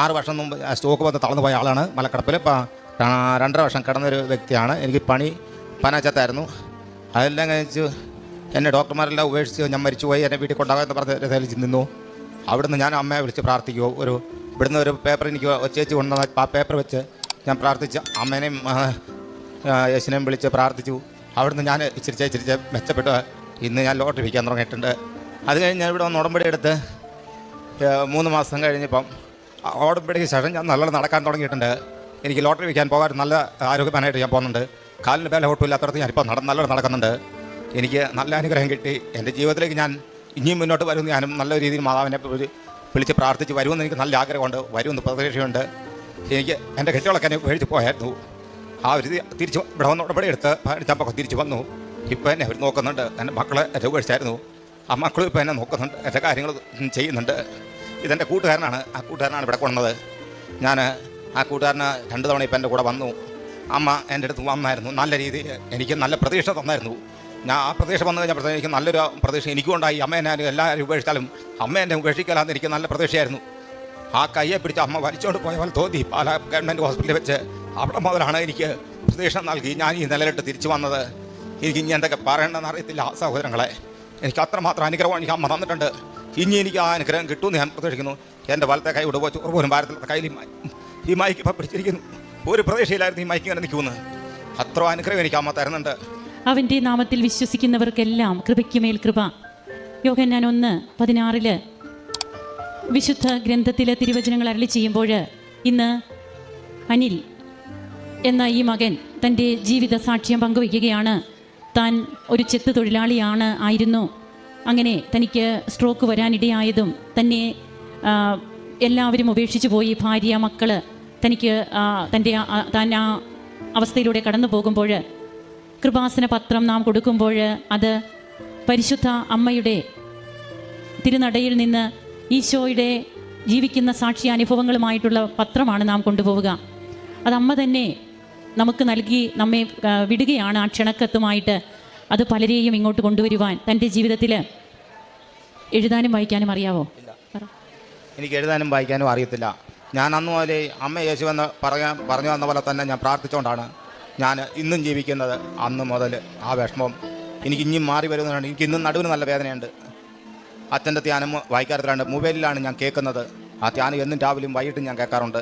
ആറ് വർഷം മുമ്പ് സ്റ്റോക്ക് വന്ന് തളർന്നു പോയ ആളാണ് മലക്കടപ്പിൽ. രണ്ടര വർഷം കിടന്നൊരു വ്യക്തിയാണ്. എനിക്ക് പണി പനാച്ചത്തായിരുന്നു അതെല്ലാം കഴിച്ച് എന്നെ ഡോക്ടർമാരെല്ലാം ഉപേക്ഷിച്ച് ഞാൻ മരിച്ചുപോയി. എന്നെ വീട്ടിൽ കൊണ്ടാകാമെന്ന് പറഞ്ഞ് രഥയിൽ നിന്നു അവിടുന്ന് ഞാൻ അമ്മയെ വിളിച്ച് പ്രാർത്ഥിക്കുമോ ഒരു ഇവിടുന്ന് ഒരു പേപ്പർ എനിക്ക് ചേച്ചി കൊണ്ടുവന്ന ആ പേപ്പർ വെച്ച് ഞാൻ പ്രാർത്ഥിച്ച് അമ്മേനെയും യേശുനെയും വിളിച്ച് പ്രാർത്ഥിച്ചു. അവിടുന്ന് ഞാൻ ഇച്ചിരി ഇച്ചിരി മെച്ചപ്പെട്ട് ഇന്ന് ഞാൻ ലോട്ടറി വിൽക്കാൻ തുടങ്ങിയിട്ടുണ്ട്. അത് കഴിഞ്ഞ് ഞാൻ ഇവിടെ വന്ന് ഉടമ്പടി എടുത്ത് മൂന്ന് മാസം കഴിഞ്ഞപ്പം ആ ഉടമ്പടിക്ക് ശേഷം ഞാൻ നല്ലോണം നടക്കാൻ തുടങ്ങിയിട്ടുണ്ട്. എനിക്ക് ലോട്ടറി വയ്ക്കാൻ പോകാൻ നല്ല ആരോഗ്യവാനായിട്ട് ഞാൻ പോകുന്നുണ്ട്. കാലിന് വേല ഒട്ടുമില്ലാത്തടത്ത് ഞാനിപ്പോൾ നട നല്ലോണം നടക്കുന്നുണ്ട്. എനിക്ക് നല്ല അനുഗ്രഹം കിട്ടി. എന്റെ ജീവിതത്തിലേക്ക് ഞാൻ ഇനിയും മുന്നോട്ട് വരുമെന്ന് ഞാനും നല്ല രീതിയിൽ മാതാവിനെ വിളിച്ച് പ്രാർത്ഥിച്ച് വരുമെന്ന് എനിക്ക് നല്ല ആഗ്രഹമുണ്ട്. വരുമെന്ന് പ്രതീക്ഷയുണ്ട്. എനിക്ക് എന്റെ കെട്ടികളൊക്കെ എന്നെ മേടിച്ച് പോയായിരുന്നു. ആ ഒരു തിരിച്ച് ഇവിടെ വന്ന്. ഉടമ്പടി എടുത്ത് പഠിച്ചപ്പോൾ തിരിച്ച് വന്നു. ഇപ്പോൾ എന്നെ അവർ നോക്കുന്നുണ്ട്. എന്റെ മക്കളെ എന്റെ കഴിച്ചായിരുന്നു ആ മക്കളും ഇപ്പോൾ എന്നെ നോക്കുന്നുണ്ട്. എന്റെ കാര്യങ്ങൾ ചെയ്യുന്നുണ്ട്. ഇതെന്റെ കൂട്ടുകാരനാണ്. ആ കൂട്ടുകാരനാണ് ഇവിടെ കൊണ്ടത് ഞാൻ ആ കൂട്ടുകാരന് രണ്ട് തവണ ഇപ്പം എന്റെ കൂടെ വന്നു. അമ്മ എന്റെ അടുത്ത് വന്നായിരുന്നു. നല്ല രീതിയിൽ എനിക്ക് നല്ല പ്രതീക്ഷ തന്നായിരുന്നു. ഞാൻ ആ പ്രതീക്ഷ വന്നു കഴിഞ്ഞപ്പോൾ എനിക്ക് നല്ലൊരു പ്രതീക്ഷ എനിക്കും ഉണ്ടായി. അമ്മ എന്നെ എല്ലാവരും ഉപേക്ഷിച്ചാലും അമ്മ എന്നെ ഉപേക്ഷിക്കലാന്ന് എനിക്ക് നല്ല പ്രതീക്ഷയായിരുന്നു. ആ കയ്യെ പിടിച്ച് അമ്മ വലിച്ചോണ്ട് പോയ പോലെ തോന്നി. പാല ഗവൺമെന്റ് ഹോസ്പിറ്റലിൽ വെച്ച് അവിടെ മുതലാണ് എനിക്ക് പ്രതീക്ഷ നൽകി ഞാൻ ഈ നിലയിലിട്ട് തിരിച്ചു വന്നത്. എനിക്ക് ഇനി എന്തൊക്കെ പറയണമെന്ന് അറിയത്തില്ല സഹോദരങ്ങളെ. എനിക്ക് അത്രമാത്രം അനുഗ്രഹം എനിക്ക് അമ്മ തന്നിട്ടുണ്ട്. ഇനി എനിക്ക് ആ അനുഗ്രഹം കിട്ടുമെന്ന് ഞാൻ പ്രതീക്ഷിക്കുന്നു. എന്റെ വലത്തെ കൈ ഇവിടെ ചോറ് പോലും കയ്യിൽ ഈ മൈക്ക് ഇപ്പം പിടിച്ചിരിക്കുന്നു. ഒരു പ്രതീക്ഷയിലായിരുന്നു ഈ മൈക്ക് ഇങ്ങനെ നിൽക്കുന്നത് അത്ര അനുഗ്രഹം എനിക്ക് അമ്മ തരുന്നുണ്ട്. അവന്റെ നാമത്തിൽ വിശ്വസിക്കുന്നവർക്കെല്ലാം കൃപയ്ക്കുമേൽ കൃപ. യോഹന്നാൻ ഒന്ന് പതിനാറിൽ വിശുദ്ധ ഗ്രന്ഥത്തിലെ തിരുവചനങ്ങൾ അരളി ചെയ്യുമ്പോൾ ഇന്ന് അനിൽ എന്ന ഈ മകൻ തന്റെ ജീവിത സാക്ഷ്യം പങ്കുവയ്ക്കുകയാണ്. താൻ ഒരു ചെത്ത് തൊഴിലാളിയാണ് ആയിരുന്നു. അങ്ങനെ തനിക്ക് സ്ട്രോക്ക് വരാനിടയായതും തന്നെ എല്ലാവരും ഉപേക്ഷിച്ചു പോയി. ഭാര്യ മക്കൾ തനിക്ക് തന്റെ താൻ ആ അവസ്ഥയിലൂടെ കടന്നു പോകുമ്പോൾ കൃപാസന പത്രം നാം കൊടുക്കുമ്പോൾ അത് പരിശുദ്ധ അമ്മയുടെ തിരുനടയിൽ നിന്ന് ഈശോയുടെ ജീവിക്കുന്ന സാക്ഷി അനുഭവങ്ങളുമായിട്ടുള്ള പത്രമാണ് നാം കൊണ്ടുപോവുക. അത് അമ്മ തന്നെ നമുക്ക് നൽകി നമ്മെ വിടുകയാണ് ആ ക്ഷണക്കത്തുമായിട്ട്. അത് പലരെയും ഇങ്ങോട്ട് കൊണ്ടുവരുവാൻ തന്റെ ജീവിതത്തിൽ എഴുതാനും വായിക്കാനും അറിയാവോ? എനിക്ക് എഴുതാനും വായിക്കാനും അറിയത്തില്ല. ഞാൻ അന്ന് മുതലേ അമ്മ യേശു എന്ന് പറയാൻ പറഞ്ഞു വന്ന പോലെ തന്നെ ഞാൻ പ്രാർത്ഥിച്ചുകൊണ്ടാണ് ഞാൻ ഇന്നും ജീവിക്കുന്നത്. അന്ന് മുതൽ ആ വിഷമം എനിക്ക് ഇനിയും മാറി വരുന്നതാണ് എനിക്ക് ഇന്നും നടുവിന് നല്ല വേദനയുണ്ട്. അച്ഛന്റെ ധ്യാനം വായിക്കാറില്ലാണ്ട് മൊബൈലിലാണ് ഞാൻ കേൾക്കുന്നത്. ആ ധ്യാനം എന്നും രാവിലെയും വൈകിട്ടും ഞാൻ കേൾക്കാറുണ്ട്.